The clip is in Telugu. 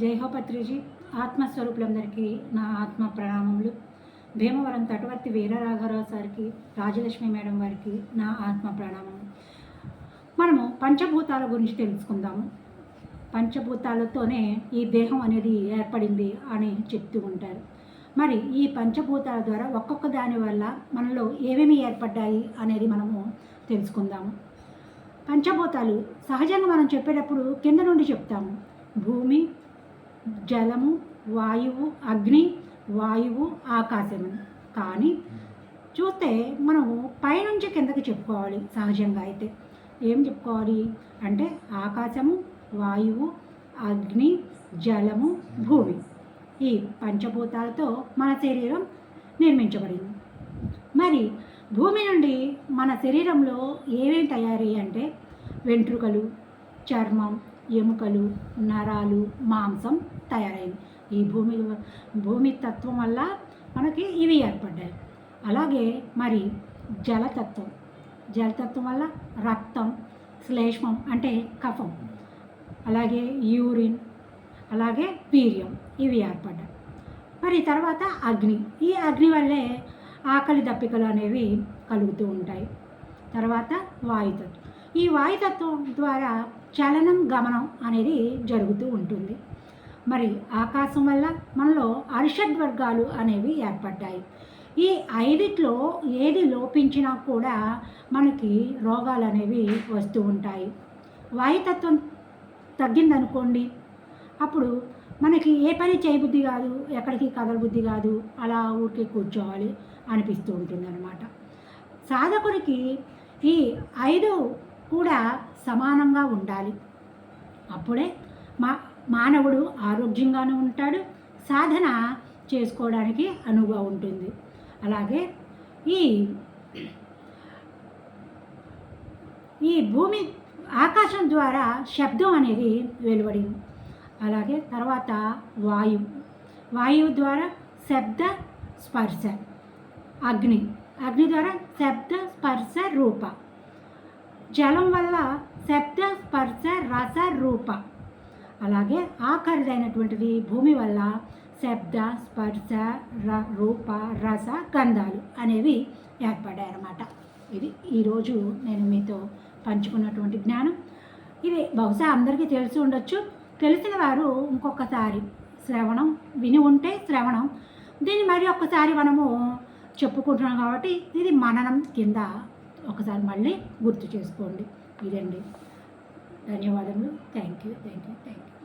జై పత్రిజీ. ఆత్మస్వరూపులందరికీ నా ఆత్మ ప్రణామములు. భీమవరం తటవర్తి వీరరాఘవరావు సార్కి రాజలక్ష్మి మేడం వారికి నా ఆత్మ ప్రణామములు. మనము పంచభూతాల గురించి తెలుసుకుందాము. పంచభూతాలతోనే ఈ దేహం అనేది ఏర్పడింది అని చెప్తూ ఉంటారు. మరి ఈ పంచభూతాల ద్వారా ఒక్కొక్క దాని వల్ల మనలో ఏమేమి ఏర్పడ్డాయి అనేది మనము తెలుసుకుందాము. పంచభూతాలు సహజంగా మనం చెప్పేటప్పుడు కింద నుండి చెప్తాము. భూమి జలము వాయువు అగ్ని వాయువు ఆకాశము. కానీ చూస్తే మనము పైనుంచి కిందకి చెప్పుకోవాలి సహజంగా అయితే. ఏం చెప్పుకోవాలి అంటే ఆకాశము వాయువు అగ్ని జలము భూమి. ఈ పంచభూతాలతో మన శరీరం నిర్మించబడింది. మరి భూమి నుండి మన శరీరంలో ఏమేమి తయారీ అంటే వెంట్రుకలు చర్మం ఎముకలు నరాలు మాంసం తయారైంది. ఈ భూమి భూమి తత్వం వల్ల మనకి ఇవి ఏర్పడ్డాయి. అలాగే మరి జలతత్వం. జలతత్వం వల్ల రక్తం శ్లేష్మం అంటే కఫం అలాగే యూరిన్ అలాగే వీర్యం ఇవి ఏర్పడ్డాయి. మరి తర్వాత అగ్ని. ఈ అగ్ని వల్లే ఆకలి దప్పికలు అనేవి కలుగుతూ ఉంటాయి. తర్వాత వాయుతత్వం. ఈ వాయుతత్వం ద్వారా చలనం గమనం అనేది జరుగుతూ ఉంటుంది. మరి ఆకాశం వల్ల మనలో అరిషడ్ వర్గాలు అనేవి ఏర్పడ్డాయి. ఈ ఐదిట్లో ఏది లోపించినా కూడా మనకి రోగాలు అనేవి వస్తూ ఉంటాయి. వాయుతత్వం తగ్గిందనుకోండి అప్పుడు మనకి ఏ పని చేయబుద్ధి కాదు ఎక్కడికి కదలబుద్ధి కాదు అలా ఊరికే కూర్చోవాలి అనిపిస్తూ ఉంటుంది అనమాట సాధకుడికి ఈ ఐదు కూడా సమానంగా ఉండాలి. అప్పుడే మా మానవుడు ఆరోగ్యంగానూ ఉంటాడు. సాధన చేసుకోవడానికి అనువుగా ఉంటుంది. అలాగే ఈ ఈ భూమి ఆకాశం ద్వారా శబ్దం అనేది వెలువడింది. అలాగే తర్వాత వాయువు వాయువు ద్వారా శబ్ద స్పర్శ అగ్ని అగ్ని ద్వారా శబ్ద స్పర్శ రూప. జలం వల్ల శబ్ద స్పర్శ రస రూప అలాగే ఆఖరిదైనటువంటిది భూమి వల్ల శబ్ద స్పర్శ ర రూప రస గంధాలు అనేవి ఏర్పడ్డాయి అన్నమాట ఇది ఈరోజు నేను మీతో పంచుకున్నటువంటి జ్ఞానం. ఇది బహుశా అందరికీ తెలిసి ఉండొచ్చు. తెలిసిన వారు ఇంకొకసారి శ్రవణం విని ఉంటే శ్రవణం. దీన్ని మరి ఒక్కసారి మనము చెప్పుకుంటున్నాం కాబట్టి ఇది మననం కింద ఒకసారి మళ్ళీ గుర్తు చేసుకోండి. ఇదండి. ధన్యవాదములు. Thank you thank you thank you